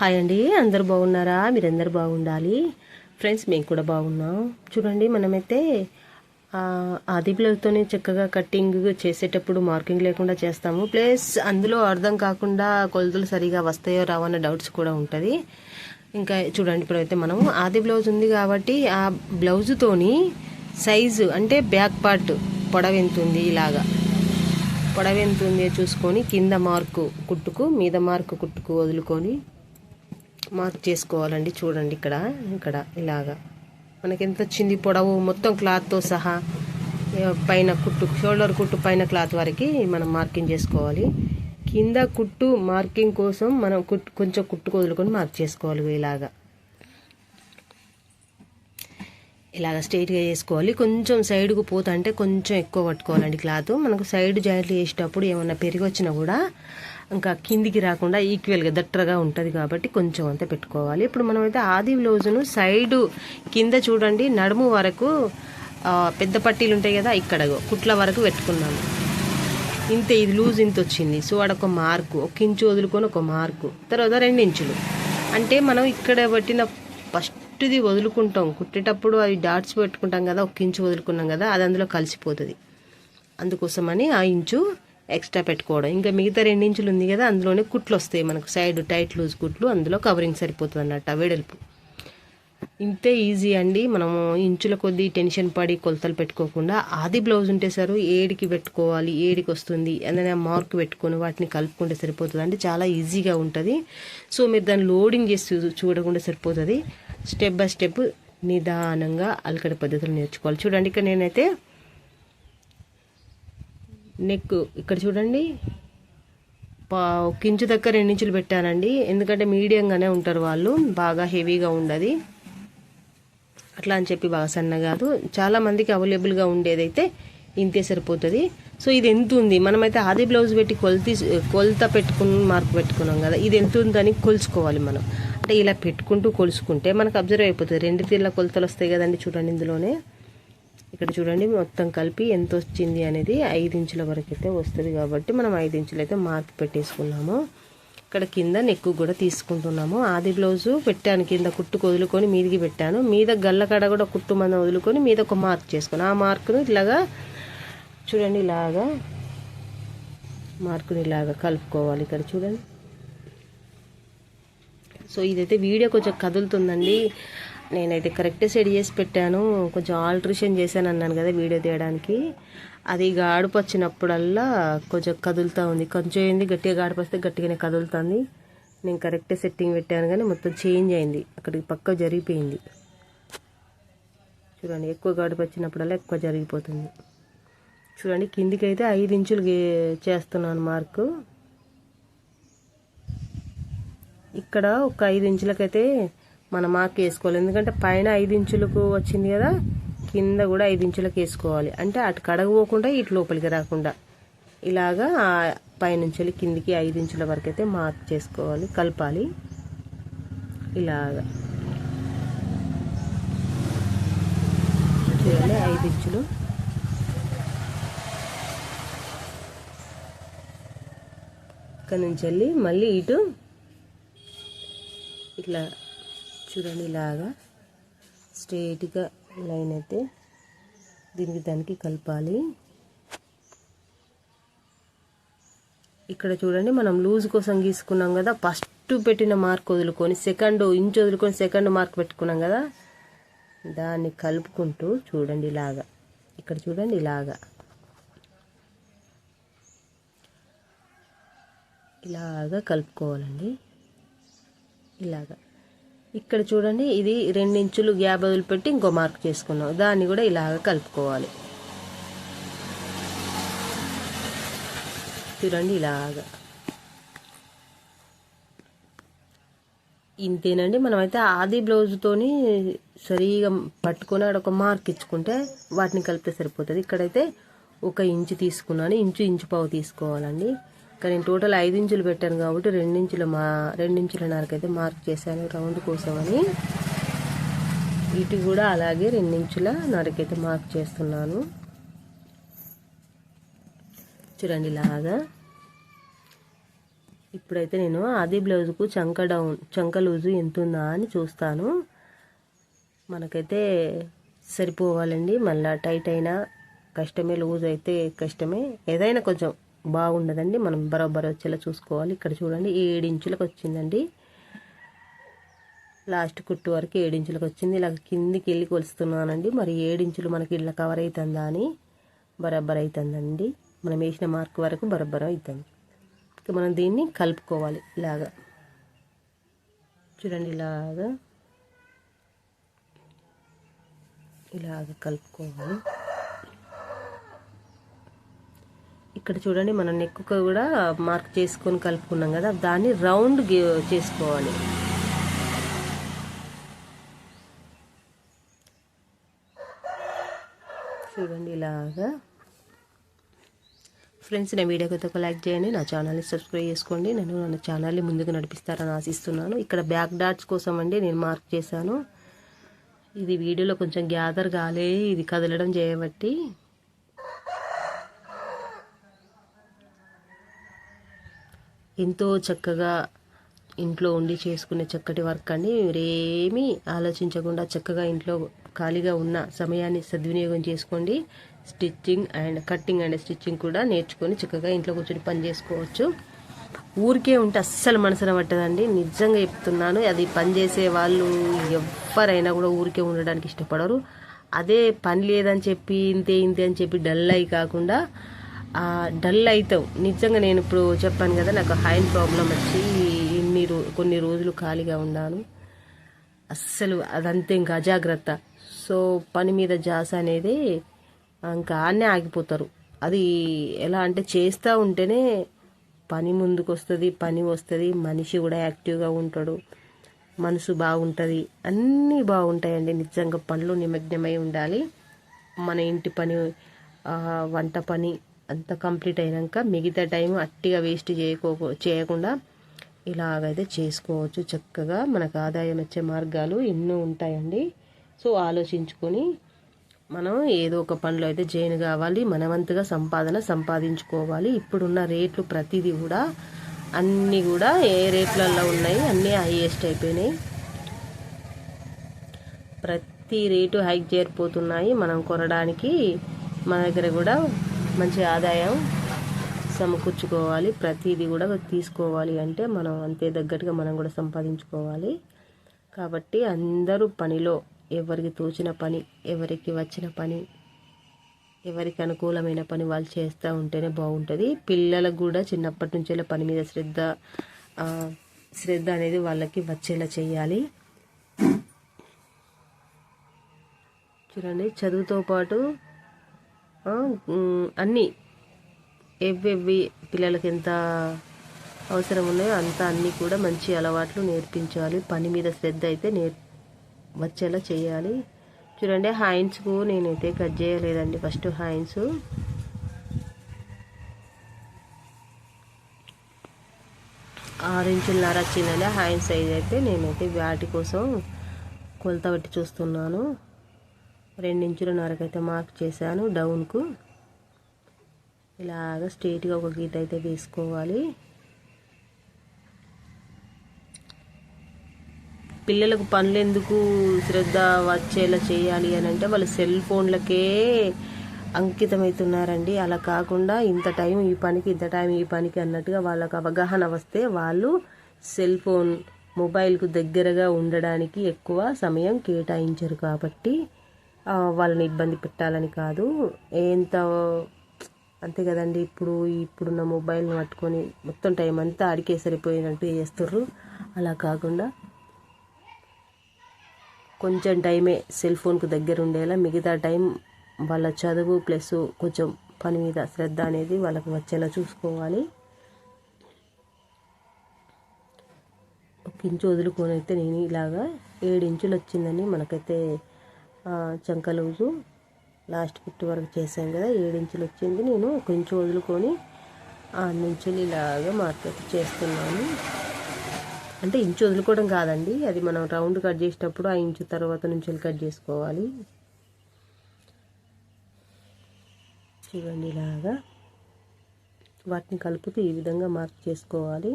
Hi అండి అందరు బాగున్నారా? మీరందరు బాగుండాలి? ఫ్రెండ్స్ మేము కూడా బాగున్నాం. చూడండి మనమైతే ఆది బ్లౌజ్తోనే చక్కగా కటింగ్ చేసేటప్పుడు మార్కింగ్ లేకుండా చేస్తాము. ప్లస్ అందులో అర్థం కాకుండా కొలతలు సరిగా వస్తాయో రావన్న డౌట్స్ కూడా ఉంటుంది. ఇంకా చూడండి ఇప్పుడైతే మనం ఆది బ్లౌజ్ ఉంది కాబట్టి ఆ బ్లౌజుతోని సైజు అంటే బ్యాక్ పార్ట్ పొడవు ఎంత ఉంది ఇలాగా. పొడవు ఎంత ఉంది చూసుకొని కింద మార్కు కుట్టుకు మీద మార్కు కుట్టుకు వదులుకొని మార్క్ చేసుకోవాలండి. చూడండి ఇక్కడ ఇక్కడ ఇలాగా. మనకి ఎంత వచ్చింది పొడవు మొత్తం క్లాత్తో సహా పైన కుట్టు షోల్డర్ కుట్టు పైన క్లాత్ వరకు మనం మార్కింగ్ చేసుకోవాలి. కింద కుట్టు మార్కింగ్ కోసం మనం కుట్టు కొంచెం కుట్టుకు వదులుకొని మార్క్ చేసుకోవాలి ఇలాగా. ఇలాగ స్ట్రైట్గా చేసుకోవాలి కొంచెం సైడ్కు పోతా అంటే కొంచెం ఎక్కువ పట్టుకోవాలండి క్లాత్. మనకు సైడ్ జాయింట్లు వేసేటప్పుడు ఏమన్నా పెరిగి వచ్చినా కూడా ఇంకా కిందికి రాకుండా ఈక్వల్గా దట్టరగా ఉంటుంది కాబట్టి కొంచెం అంతా పెట్టుకోవాలి. ఇప్పుడు మనమైతే ఆది బ్లౌజును సైడు కింద చూడండి నడుము వరకు పెద్ద పట్టీలు ఉంటాయి కదా ఇక్కడ కుట్ల వరకు పెట్టుకున్నాము. ఇంత ఇది లూజ్ ఇంత వచ్చింది. సో అడొక ఒక మార్కు ఒక ఇంచు వదులుకొని ఒక మార్కు తర్వాత రెండు ఇంచులు. అంటే మనం ఇక్కడ పట్టిన ఫస్ట్ కుట్టుది వదులుకుంటాం. కుట్టేటప్పుడు అవి డాట్స్ పెట్టుకుంటాం కదా ఒక ఇంచు వదులుకున్నాం కదా అది అందులో కలిసిపోతుంది. అందుకోసమని ఆ ఇంచు ఎక్స్ట్రా పెట్టుకోవడం. ఇంకా మిగతా రెండు ఇంచులు ఉంది కదా అందులోనే కుట్లు వస్తాయి మనకు. సైడ్ టైట్ లూజ్ కుట్లు అందులో కవరింగ్ సరిపోతుంది అన్నట్టు ఆ వెడల్పు. ఇంతే ఈజీ అండి. మనము ఇంచుల కొద్దీ టెన్షన్ పడి కొలతలు పెట్టుకోకుండా ఆది బ్లౌజ్ ఉంటే సారు ఏడికి పెట్టుకోవాలి ఏడికి వస్తుంది అనే మార్క్ పెట్టుకొని వాటిని కలుపుకుంటే సరిపోతుంది అంటే చాలా ఈజీగా ఉంటుంది. సో మీరు దాన్ని లోడింగ్ చేసి చూ- చూడకుండా సరిపోతుంది. స్టెప్ బై స్టెప్ నిదానంగా అలకడ పద్ధతులు నేర్చుకోవాలి. చూడండి ఇక్కడ నేనైతే నెక్ ఇక్కడ చూడండి. పా కించు దగ్గర రెండు ఇంచులు పెట్టానండి. ఎందుకంటే మీడియంగానే ఉంటారు వాళ్ళు బాగా హెవీగా ఉండదు. అట్లా అని చెప్పి బాగా సన్న కాదు. చాలా మందికి అవైలబుల్గా ఉండేదైతే ఇంతే సరిపోతుంది. సో ఇది ఎంత ఉంది మనమైతే ఆది బ్లౌజ్ పెట్టి కొలతీ కొలత పెట్టుకుని మార్క్ పెట్టుకున్నాం కదా ఇది ఎంత ఉందని కొలుసుకోవాలి మనం. అంటే ఇలా పెట్టుకుంటూ కొలుసుకుంటే మనకు అబ్జర్వ్ అయిపోతుంది. రెండు తీర్ల కొలతలు వస్తాయి కదండి చూడండి ఇందులోనే. ఇక్కడ చూడండి మొత్తం కలిపి ఎంత వచ్చింది అనేది ఐదు ఇంచుల వరకు అయితే వస్తుంది కాబట్టి మనం ఐదు ఇంచులు అయితే మార్క్ పెట్టేసుకున్నాము. ఇక్కడ కింద నెక్కు కూడా తీసుకుంటున్నాము. ఆది బ్లౌజు పెట్టాను. కింద కుట్టుకు వదులుకొని మీదికి పెట్టాను. మీద గల్ల కాడ కూడా కుట్టు మందం వదులుకొని మీద ఒక మార్క్ చేసుకుని ఆ మార్కును ఇట్లాగా చూడండి ఇలాగా మార్కుని ఇలాగా కలుపుకోవాలి ఇక్కడ చూడండి. సో ఇదైతే వీడియో కొంచెం కదులుతుందండి. నేనైతే కరెక్ట్ సెట్ చేసి పెట్టాను. కొంచెం ఆల్ట్రేషన్ చేశాను అన్నాను కదా వీడియో తీయడానికి. అది గాడుపు వచ్చినప్పుడల్లా కొంచెం కదులుతూ ఉంది. కొంచెం ఏంది? గట్టిగా గాడుపు వస్తే గట్టిగానే కదులుతుంది. నేను కరెక్ట్ సెట్టింగ్ పెట్టాను కానీ మొత్తం చేంజ్ అయింది. అక్కడికి పక్క జరిగిపోయింది. చూడండి ఎక్కువ గాడుపు వచ్చినప్పుడల్లా ఎక్కువ జరిగిపోతుంది. చూడండి కిందికి అయితే ఐదు ఇంచులు చేస్తున్నాను మార్కు. ఇక్కడ ఒక ఐదు ఇంచులకైతే మన మార్క్ వేసుకోవాలి. ఎందుకంటే పైన ఐదు ఇంచులకు వచ్చింది కదా కింద కూడా ఐదు ఇంచులకు వేసుకోవాలి. అంటే అటు కడగపోకుండా ఇటు లోపలికి రాకుండా. ఇలాగా పైనుంచి కిందికి ఐదు ఇంచుల వరకు అయితే మార్క్ చేసుకోవాలి కలపాలి. ఇలాగా. ఐదు ఇంచులు. ఇక్కడ నుంచి వెళ్ళి మళ్ళీ ఇటు ఇట్లా చూడండి ఇలాగా స్ట్రేట్గా లైన్ అయితే దీనికి దానికి కలపాలి. ఇక్కడ చూడండి మనం లూజ్ కోసం గీసుకున్నాం కదా ఫస్ట్ పెట్టిన మార్క్ వదులుకొని సెకండ్ ఇంచ్ వదులుకొని సెకండ్ మార్క్ పెట్టుకున్నాం కదా దాన్ని కలుపుకుంటూ చూడండి ఇలాగా. ఇక్కడ చూడండి ఇలాగా. ఇలాగా కలుపుకోవాలండి. ఇలాగా. ఇక్కడ చూడండి ఇది రెండు ఇంచులు గ్యాప్ వదిలిపెట్టి ఇంకో మార్క్ చేసుకున్నాం. దాన్ని కూడా ఇలాగ కలుపుకోవాలి. చూడండి ఇలాగా. ఇంతేనండి మనమైతే ఆది బ్లౌజ్తోని సరిగా పట్టుకొని ఆడ ఒక మార్క్ ఇచ్చుకుంటే వాటిని కలిపితే సరిపోతుంది. ఇక్కడైతే ఒక ఇంచు తీసుకున్నాను. ఇంచు ఇంచు పావు తీసుకోవాలండి. ఇక్కడ నేను టోటల్ ఐదు ఇంచులు పెట్టాను కాబట్టి రెండించుల మా రెండించుల నరకైతే మార్క్ చేశాను రౌండ్ కోసమని. ఇటు కూడా అలాగే రెండించుల నరకైతే మార్క్ చేస్తున్నాను. చూడండి ఇలాగా. ఇప్పుడైతే నేను ఆది బ్లౌజ్కు చంక డౌన్ చంక లూజు ఎంత ఉందా అని చూస్తాను. మనకైతే సరిపోవాలండి. మళ్ళీ టైట్ అయినా కష్టమే లూజ్ అయితే కష్టమే. ఏదైనా కొంచెం బాగుండదండి. మనం బరోబర్ వచ్చేలా చూసుకోవాలి. ఇక్కడ చూడండి ఏడించులకు వచ్చిందండి. లాస్ట్ కుట్టు వరకు ఏడించులకు వచ్చింది. ఇలా కిందికి వెళ్ళి కొలుస్తున్నానండి. మరి ఏడించులు మనకి ఇళ్ళ కవర్ అవుతుందా అని బరబ్బర్ అవుతుందండి మనం వేసిన మార్క్ వరకు బరబ్బర్ అవుతుంది. ఇక మనం దీన్ని కలుపుకోవాలి ఇలాగా. చూడండి ఇలాగా. ఇలాగ కలుపుకోవాలి. ఇక్కడ చూడండి మనం నెక్కుకు కూడా మార్క్ చేసుకొని కలుపుకున్నాం కదా దాన్ని రౌండ్ చేసుకోవాలి. చూడండి ఇలాగా. ఫ్రెండ్స్ నా వీడియోకి అయితే ఒక లైక్ చేయండి నా ఛానల్ని సబ్స్క్రైబ్ చేసుకోండి. నేను నా ఛానల్ని ముందుకు నడిపిస్తారని ఆశిస్తున్నాను. ఇక్కడ బ్యాక్ డాట్స్ కోసం అండి నేను మార్క్ చేశాను. ఇది వీడియోలో కొంచెం గ్యాదర్ కాలే ఇది కదలడం చేయబట్టి. ఎంతో చక్కగా ఇంట్లో ఉండి చేసుకునే చక్కటి వర్క్ అండి. మీరేమీ ఆలోచించకుండా చక్కగా ఇంట్లో ఖాళీగా ఉన్న సమయాన్ని సద్వినియోగం చేసుకోండి. Stitching and cutting and stitching కూడా నేర్చుకొని చక్కగా ఇంట్లో కూర్చొని పని చేసుకోవచ్చు. ఊరికే ఉంటే అస్సలు మనసున పట్టదండి. నిజంగా చెప్తున్నాను అది పని చేసే వాళ్ళు ఎవరైనా కూడా ఊరికే ఉండడానికి ఇష్టపడరు. అదే పని లేదని చెప్పి ఇంతే ఇంతే అని చెప్పి డల్ అయి కాకుండా డల్ అవుతావు నిజంగా నేను ఇప్పుడు చెప్పాను కదా నాకు హైన్ ప్రాబ్లం వచ్చి ఇన్ని రో కొన్ని రోజులు ఖాళీగా ఉన్నాను. అస్సలు అదంతే ఇంకా అజాగ్రత్త. సో పని మీద జాస అనేది ఇంకా ఆడనే ఆగిపోతారు. అది ఎలా అంటే చేస్తూ ఉంటేనే పని ముందుకు వస్తుంది పని వస్తుంది మనిషి కూడా యాక్టివ్గా ఉంటాడు మనసు బాగుంటుంది అన్నీ బాగుంటాయండి. నిజంగా పనులు నిమగ్నమై ఉండాలి. మన ఇంటి పని వంట పని అంత కంప్లీట్ అయినాక మిగతా టైం అట్టిగా వేస్ట్ చేయకో చేయకుండా ఇలాగైతే చేసుకోవచ్చు. చక్కగా మనకు ఆదాయం వచ్చే మార్గాలు ఎన్నో ఉంటాయండి. సో ఆలోచించుకొని మనం ఏదో ఒక పనిలో అయితే జైన్ కావాలి. మనవంతుగా సంపాదన సంపాదించుకోవాలి. ఇప్పుడున్న రేట్లు ప్రతిదీ కూడా అన్నీ కూడా ఏ రేట్లలో ఉన్నాయి? అన్నీ హైయెస్ట్ అయిపోయినాయి. ప్రతి రేటు హైక్ చేరిపోతున్నాయి మనం కొనడానికి మన దగ్గర కూడా మంచి ఆదాయం సమకూర్చుకోవాలి. ప్రతిదీ కూడా తీసుకోవాలి అంటే మనం అంతే తగ్గట్టుగా మనం కూడా సంపాదించుకోవాలి. కాబట్టి అందరూ పనిలో ఎవరికి తోచిన పని ఎవరికి వచ్చిన పని ఎవరికి అనుకూలమైన పని వాళ్ళు చేస్తూ ఉంటేనే బాగుంటుంది. పిల్లలకు కూడా చిన్నప్పటి నుంచే పని మీద శ్రద్ధ శ్రద్ధ అనేది వాళ్ళకి వచ్చేలా చేయాలి. చూడండి చదువుతో పాటు అన్నీ. ఎవ్వెవ్వి పిల్లలకి ఎంత అవసరం ఉన్నాయో అంత అన్నీ కూడా మంచి అలవాట్లు నేర్పించాలి. పని మీద శ్రద్ధ అయితే నేర్ వచ్చేలా చేయాలి. చూడండి హైన్స్కు నేనైతే కట్ చేయలేదండి. ఫస్ట్ హాయిన్స్ ఆరు వచ్చిందండి. హైన్ సైజ్ అయితే నేనైతే వాటి కోసం కొలత పెట్టి చూస్తున్నాను. రెండించులన్నరకైతే మార్క్ చేశాను డౌన్కు. ఇలాగ స్ట్రైట్గా ఒక గీత అయితే వేసుకోవాలి. పిల్లలకు పనులు ఎందుకు శ్రద్ధ వచ్చేలా చేయాలి అని అంటే వాళ్ళు సెల్ ఫోన్లకే అంకితమవుతున్నారండి. అలా కాకుండా ఇంత టైం ఈ పనికి ఇంత టైం ఈ పనికి అన్నట్టుగా వాళ్ళకు అవగాహన వస్తే వాళ్ళు సెల్ ఫోన్ మొబైల్కు దగ్గరగా ఉండడానికి ఎక్కువ సమయం కేటాయించరు కాబట్టి వాళ్ళని ఇబ్బంది పెట్టాలని కాదు. ఎంత అంతే కదండి ఇప్పుడు ఇప్పుడున్న మొబైల్ని పట్టుకొని మొత్తం టైం అంతా అడికే సరిపోయినట్టు చేస్తుర్రు. అలా కాకుండా కొంచెం టైమే సెల్ ఫోన్కు దగ్గర ఉండేలా మిగతా టైం వాళ్ళ చదువు ప్లస్ కొంచెం పని మీద శ్రద్ధ అనేది వాళ్ళకి వచ్చేలా చూసుకోవాలి. ఒక ఇంచు వదులుకొని అయితే నేను ఇలాగా ఏడు ఇంచులు వచ్చిందని మనకైతే చంకలూజు లాస్ట్ పిట్ వరకు చేశాను కదా ఏడించులు వచ్చింది. నేను కొంచెం వదులుకొని ఆ నుంచులు ఇలాగా మార్కెట్ చేస్తున్నాను. అంటే ఇంచు వదులుకోవడం కాదండి అది మనం రౌండ్ కట్ చేసేటప్పుడు ఆ ఇంచు తర్వాత నుంచి కట్ చేసుకోవాలి. చూడండి ఇలాగా వాటిని కలుపుతూ ఈ విధంగా మార్క్ చేసుకోవాలి.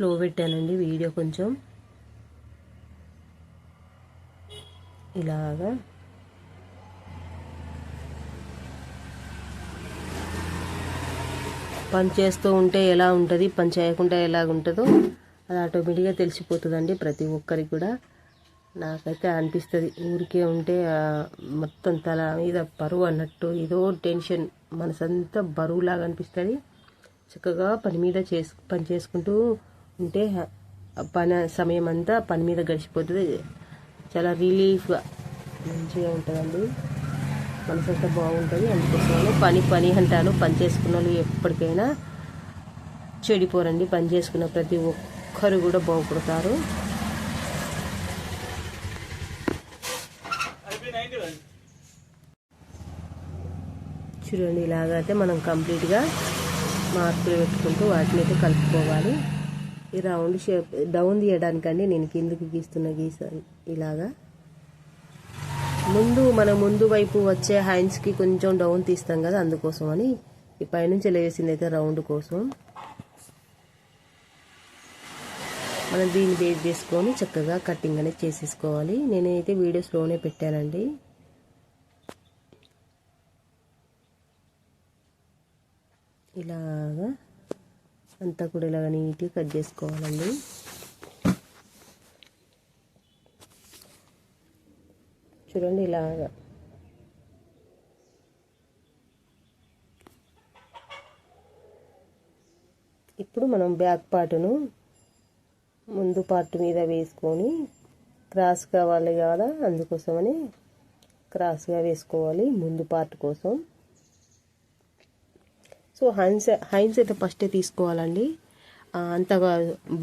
స్లో పెట్టానండి వీడియో కొంచెం. ఇలాగా. పని చేస్తూ ఉంటే ఎలా ఉంటుంది పని చేయకుండా ఎలా ఉంటుందో అది ఆటోమేటిక్గా తెలిసిపోతుందండి ప్రతి ఒక్కరికి కూడా. నాకైతే అనిపిస్తుంది ఊరికే ఉంటే మొత్తం తల మీద బరువు అన్నట్టు ఏదో టెన్షన్ మనసంతా బరువులాగా అనిపిస్తుంది. చక్కగా పని మీద చేసు పని చేసుకుంటూ ఉంటే పని సమయం అంతా పని మీద గడిచిపోతుంది. చాలా రిలీఫ్గా మంచిగా ఉంటుందండి. మనసు అంతా బాగుంటుంది అందుకోసమని పని పని అంటాను. పని చేసుకున్న వాళ్ళు ఎప్పటికైనా చెడిపోరండి. పని చేసుకున్న ప్రతి ఒక్కరు కూడా బాగుపడతారు. చూడండి ఇలాగైతే అయితే మనం కంప్లీట్గా మార్పులు పెట్టుకుంటూ వాటిని అయితే కలుపుకోవాలి. ఈ రౌండ్ షేప్ డౌన్ తీయడానికండి నేను కిందకి గీస్తున్న గీసాను ఇలాగా. ముందు మన ముందు వైపు వచ్చే హ్యాండ్స్కి కొంచెం డౌన్ తీస్తాం కదా అందుకోసం అని. ఈ పైనుంచి లేసింది అయితే రౌండ్ కోసం. మనం దీన్ని బేస్ చేసుకొని చక్కగా కటింగ్ అనేది చేసేసుకోవాలి. నేనైతే వీడియోస్లోనే పెట్టానండి. ఇలాగా. అంతా కూడా ఇలాగ నీట్గా కట్ చేసుకోవాలండి. చూడండి ఇలాగా. ఇప్పుడు మనం బ్యాక్ పార్ట్ను ముందు పార్ట్ మీద వేసుకొని క్రాస్ కావాలి కదా అందుకోసమని క్రాస్గా వేసుకోవాలి ముందు పార్ట్ కోసం. సో హైన్స్ హైన్స్ అయితే ఫస్టే తీసుకోవాలండి. అంతగా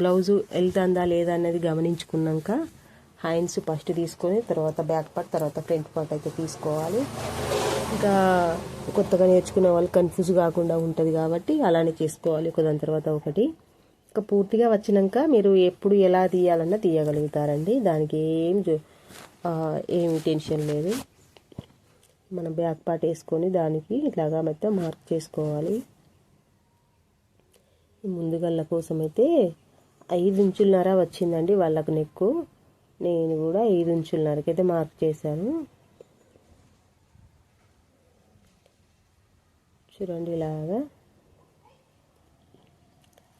బ్లౌజు వెళ్తుందా లేదా అనేది గమనించుకున్నాక హైన్స్ ఫస్ట్ తీసుకొని తర్వాత బ్యాక్ పార్ట్ తర్వాత ఫ్రంట్ పార్ట్ అయితే తీసుకోవాలి. ఇంకా కొత్తగా నేర్చుకునే వాళ్ళు కన్ఫ్యూజ్ కాకుండా ఉంటుంది కాబట్టి అలానే చేసుకోవాలి. ఒకదాని తర్వాత ఒకటి. ఇంకా పూర్తిగా వచ్చినాక మీరు ఎప్పుడు ఎలా తీయాలన్నా తీయగలుగుతారండి. దానికి ఏం ఏమి టెన్షన్ లేదు. మనం బ్యాక్ పార్ట్ వేసుకొని దానికి ఇట్లాగా మొత్తం మార్క్ చేసుకోవాలి. ముందుగల్ల కోసం అయితే ఐదు ఇంచులన్నర వచ్చిందండి వాళ్ళకు నెక్కు. నేను కూడా ఐదు ఇంచులన్నరకి అయితే మార్క్ చేశాను. చూడండి ఇలాగా.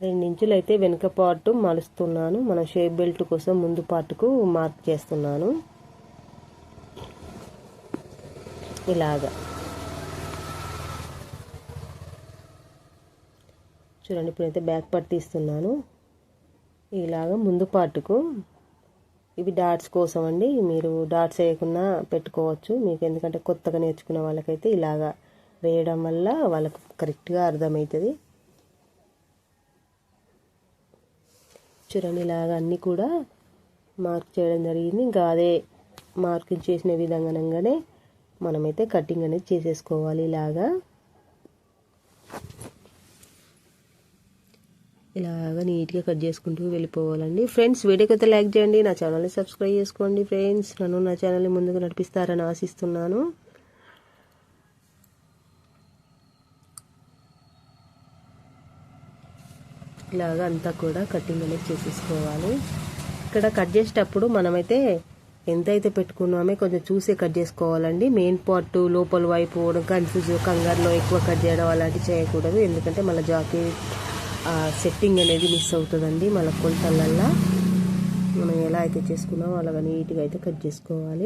రెండించులు అయితే వెనుక పార్ట్ మలుస్తున్నాను. మన షేప్ బెల్ట్ కోసం ముందు పార్ట్కు మార్క్ చేస్తున్నాను. ఇలాగా. చూడండి ఇప్పుడైతే బ్యాక్ పార్ట్ తీస్తున్నాను. ఇలాగ ముందు పార్ట్కు ఇవి డాట్స్ కోసం అండి మీరు డాట్స్ వేయకుండా పెట్టుకోవచ్చు. మీకు ఎందుకంటే కొత్తగా నేర్చుకున్న వాళ్ళకైతే ఇలాగా వేయడం వల్ల వాళ్ళకు కరెక్ట్గా అర్థమవుతుంది. చూడండి ఇలాగ అన్నీ కూడా మార్క్ చేయడం జరిగింది. ఇంకా అదే మార్కింగ్ చేసిన విధంగానే మనమైతే కటింగ్ అనేది చేసేసుకోవాలి ఇలాగా. ఇలాగా నీట్గా కట్ చేసుకుంటూ వెళ్ళిపోవాలండి. ఫ్రెండ్స్ వీడియోకి లైక్ చేయండి నా ఛానల్ని సబ్స్క్రైబ్ చేసుకోండి ఫ్రెండ్స్. నన్ను నా ఛానల్ని ముందుకు నడిపిస్తారని ఆశిస్తున్నాను. ఇలాగా అంతా కూడా కటింగ్ అనేది చేసేసుకోవాలి. ఇక్కడ కట్ చేసేటప్పుడు మనమైతే ఎంతైతే పెట్టుకున్నామే కొంచెం చూసే కట్ చేసుకోవాలండి. మెయిన్ పార్ట్ లోపల వైపు కన్ఫ్యూజ్ కంగారులో ఎక్కువ కట్ చేయడం అలాంటివి చేయకూడదు. ఎందుకంటే మళ్ళీ జాకీ సెట్టింగ్ అనేది మిస్ అవుతుందండి మళ్ళీ కొలతలల్లా. మనం ఎలా అయితే చేసుకున్నామో అలాగా నీట్గా అయితే కట్ చేసుకోవాలి.